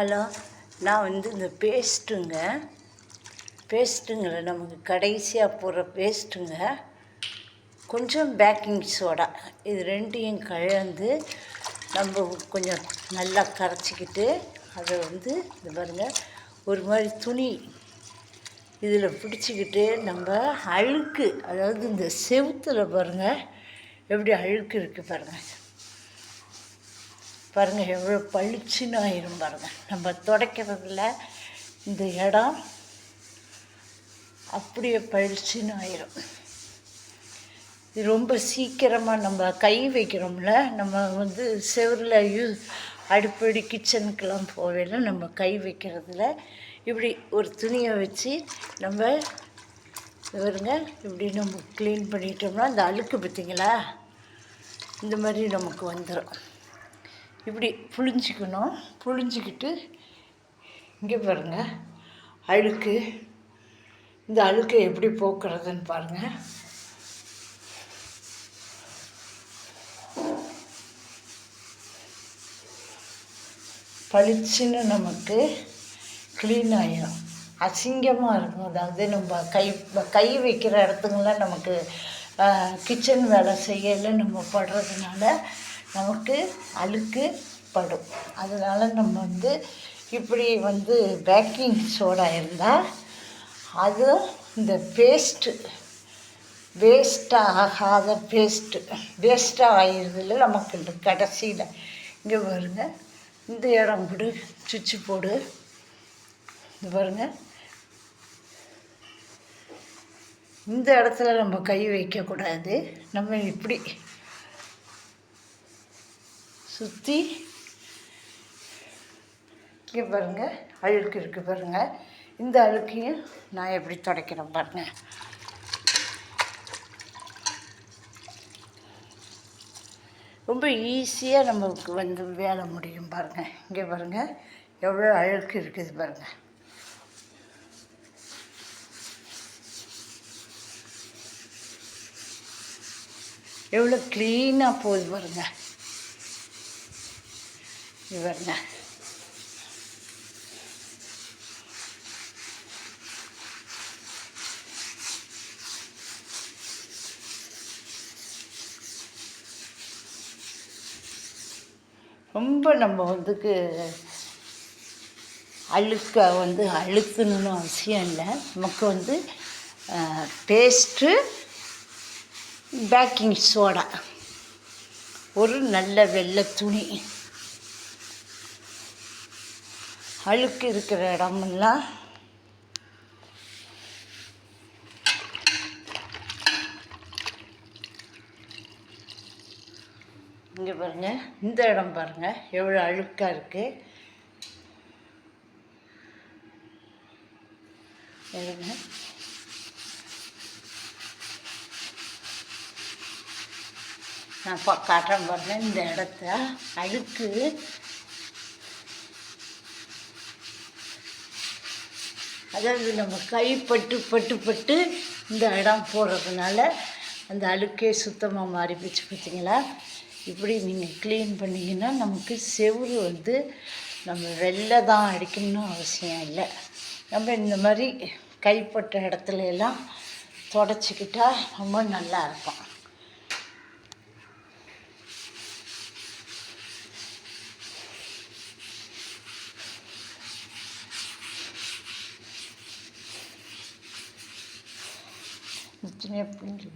Hello நான் வந்து இந்த பேஸ்ட்டுங்க. பேஸ்ட்டுங்கிற நமக்கு கடைசியாக போடுற பேஸ்ட்டுங்க. கொஞ்சம் பேக்கிங் சோடா. இது ரெண்டையும் கலந்து நம்ம கொஞ்சம் நல்லா கரைச்சிக்கிட்டு அதை வந்து இது பாருங்கள் ஒரு மாதிரி துணி இதில் பிடிச்சிக்கிட்டு நம்ம அழுக்கு அதாவது இந்த செவுத்துல பாருங்கள் எப்படி அழுக்கு இருக்குது பாருங்கள் பாருங்கள் எவ்வளோ பளிச்சுன்னு ஆயிரும் பாருங்கள் நம்ம துடைக்கிறதுல இந்த இடம் அப்படியே பளிச்சுன்னு ஆயிரும். இது ரொம்ப சீக்கிரமாக நம்ம கை வைக்கிறோம்ல நம்ம வந்து செவரில் யூஸ் அடுப்படி கிச்சனுக்கெல்லாம் போவேல நம்ம கை வைக்கிறதுல. இப்படி ஒரு துணியை வச்சு நம்ம வருங்க இப்படி நம்ம க்ளீன் பண்ணிட்டோம்னா இந்த அழுக்கு பார்த்திங்களா? இந்த மாதிரி நமக்கு வந்துடும் இப்படி புழிஞ்சிக்கணும். புழிஞ்சிக்கிட்டு இங்கே பாருங்கள் அழுக்கு. இந்த அழுக்கை எப்படி போக்குறதுன்னு பாருங்கள் பளிச்சுன்னு நமக்கு க்ளீன் ஆகிடும் அசிங்கமாக இருக்கும். அதாவது நம்ம கை கை வைக்கிற இடத்துங்களாம் நமக்கு கிச்சன் வேலை செய்யல நம்ம படுறதுனால நமக்கு அழுக்கு படும் அதனால் நம்ம வந்து இப்படி வந்து பேக்கிங் சோடா இருந்தால் அது இந்த பேஸ்ட்டு வேஸ்ட்டாக ஆகாத பேஸ்ட்டு வேஸ்ட்டாக ஆகிடுறதில்ல நமக்கு இந்த கடைசியில். இங்கே பாருங்க இந்த இடம் போடு சுவிட்சு போடு. இது பாருங்க. இந்த இடத்துல நம்ம கை வைக்கக்கூடாது. நம்ம இப்படி சுற்றி இங்கே பாருங்கள் அழுக்கு இருக்குது பாருங்கள் இந்த அழுக்கையும் நான் எப்படி துடைக்கிறேன் பாருங்கள் ரொம்ப ஈஸியாக நமக்கு வந்து வேலை முடியும் பாருங்கள் இங்கே பாருங்கள் எவ்வளோ அழுக்கு இருக்குது பாருங்கள் எவ்வளோ க்ளீனாக போகுது பாருங்கள் இது ரொம்ப நம்ம வந்துக்கு அழுக்க வந்து அழுத்தணும்னு அவசியம் இல்லை. நமக்கு வந்து பேஸ்ட்டு பேக்கிங் சோடா ஒரு நல்ல வெள்ளை துணி. அழுக்கு இருக்கிற இடமெல்லாம் இங்கே பாருங்கள் இந்த இடம் பாருங்கள் எவ்வளோ அழுக்காக இருக்குது நான் பா காட்டுறேன் பாருங்கள் இந்த இடத்த அழுக்கு அதாவது நம்ம கை பட்டு பட்டு பட்டு இந்த இடம் போடுறதுனால அந்த அழுக்கே சுத்தமாக மாறி போச்சு பார்த்தீங்களா இப்படி நீங்கள் க்ளீன் பண்ணிங்கன்னா நமக்கு செவுரு வந்து நம்ம வெளில தான் அடிக்கணும்னு அவசியம் இல்லை. நம்ம இந்த மாதிரி கைப்பட்ட இடத்துல எல்லாம் தொடச்சிக்கிட்டால் ரொம்ப நல்லா இருக்கும். சின்ன புரிஞ்சு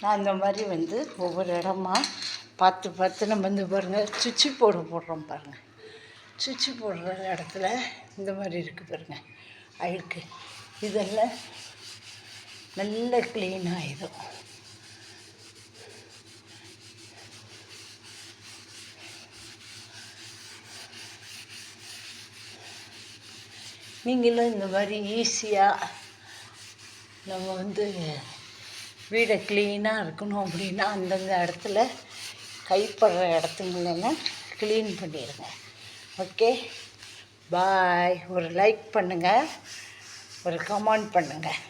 நான் இந்த மாதிரி வந்து ஒவ்வொரு இடமா பார்த்து பார்த்து நம்ம வந்து பாருங்கள் சுவிட்சு போர்டு போடுறோம் பாருங்கள் சுவிட்சு போடுற இடத்துல இந்த மாதிரி இருக்குது பாருங்கள் அழுக்கு இதெல்லாம் நல்ல க்ளீனாகிடும் நீங்களும் இந்த மாதிரி ஈஸியாக நம்ம வந்து வீடை க்ளீனாக இருக்கணும் அப்படின்னா அந்தந்த இடத்துல கைப்படுற இடத்துங்களெல்லாம் க்ளீன் பண்ணிடுங்க. ஓகே பாய் ஒரு லைக் பண்ணுங்கள் ஒரு கமெண்ட் பண்ணுங்கள்